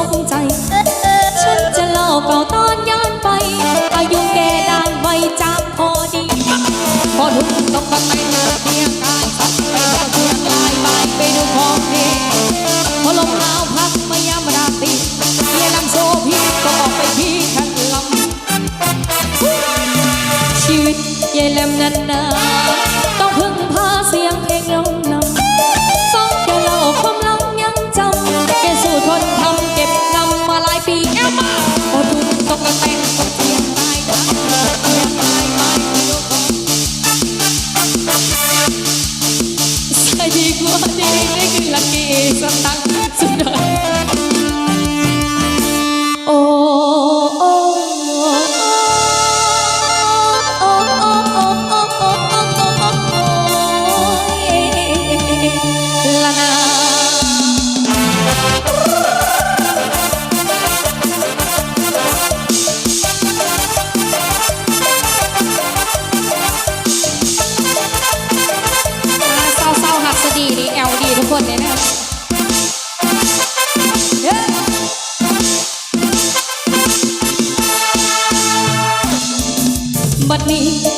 คมสมใจ ฉันจะเล่าเก่าตอนย้อนไป อายุแก่ดานไวจากพอดี พอทุ่งตกกระไตเพียงกายสัตว์ไปตะเพียงลายไปไปดูของเพลงพอลมหนาวพัดมายามราตรีเมียนำโซพีก็ออกไปที่ทันลำชีวิตยายแลมนั้นนาต้องพึ่งพาเสียงเพ อีกสักครั้งสุดท้ายโอ้โอ้ละนา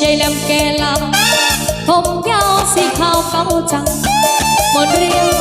ยายแหลมแกลำผมยาวสีขาวเก่าจังหมดเรียว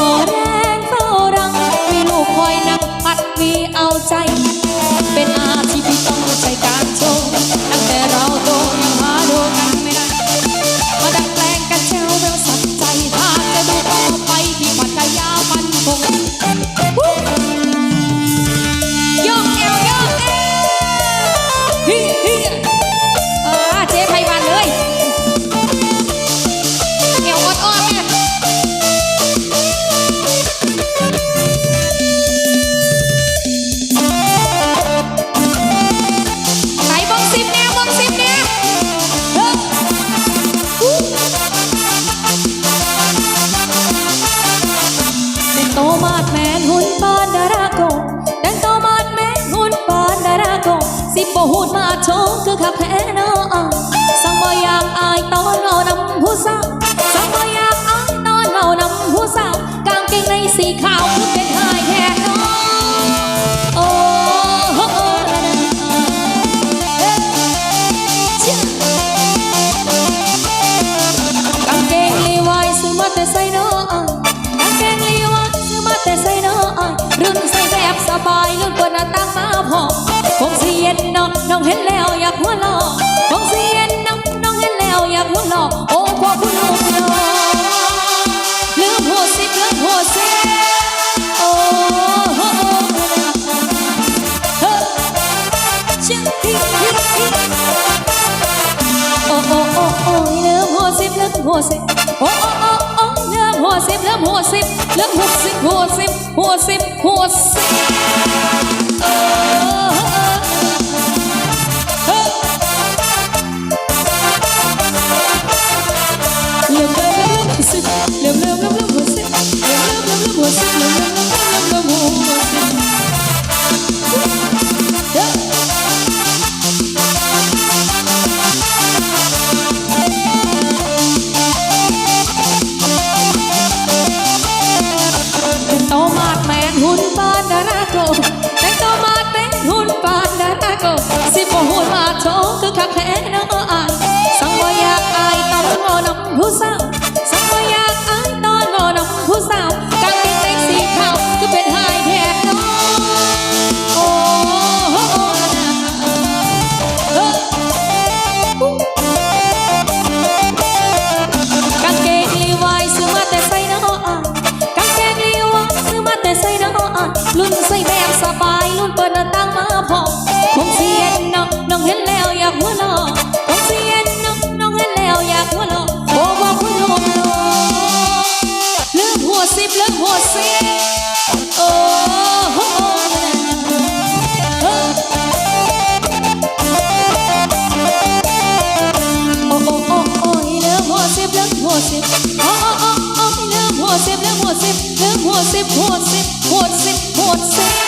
මාත්මෑන් හුන් පාන්ඩරාකෝ දැන්තෝ මාත්මෑන් හුන් පාන්ඩරාකෝ සිප්පො හුන් මාචෝක කපෑනෝ සංමොයක් ආයි තෝනෝ නම් පුසා องน้เห็นแล้วอยากหัวเราะคงสิเย็นน้องน้องเห็นแล้วอยากหัวเราะโอ้พ่อผู้ลูกน้องลืมหัวสิลืมหัวสิโอ้โหเฮ้ชิฮิฮิฮิโอ้โอ้โอ้โอ้เริ่มหัวสิบเริ่มหัวสิโอ้โอ้โอ้โอ้เริ่มหัวสิบเริ่มหัวสิบเริ่มหัวสิบหัวสิบหัวสิบหัวสิบเออเอ ท้นออายสังบ่อยากอายตอนงอนำผู้สาวสังบ่อยากอายตอนงอนำผู้สาวกางเกงในสีขาวก็เป็นหายแท้เน้องโอ้โหนะเฮ้กางเกงลีวายซื้อมาแต่ใส่น้ออายกางเกงลีวายซื้อมาแต่ใส่น้อยรุ่นใส่แบบสบายรุ่นเปิดหน้าต่างมาพอ สิบเลืมหัวสิบโอ้โหเออโอ้โอ้โอ้โอ้ยเลืมหัวสิบเลืมหัวสิบโอ้โอ้โอ้โอ้เลืมหัวสิบเลืมหัวสิบเลืมหัวสิบหัวสิบหัวสิบหัวสิบ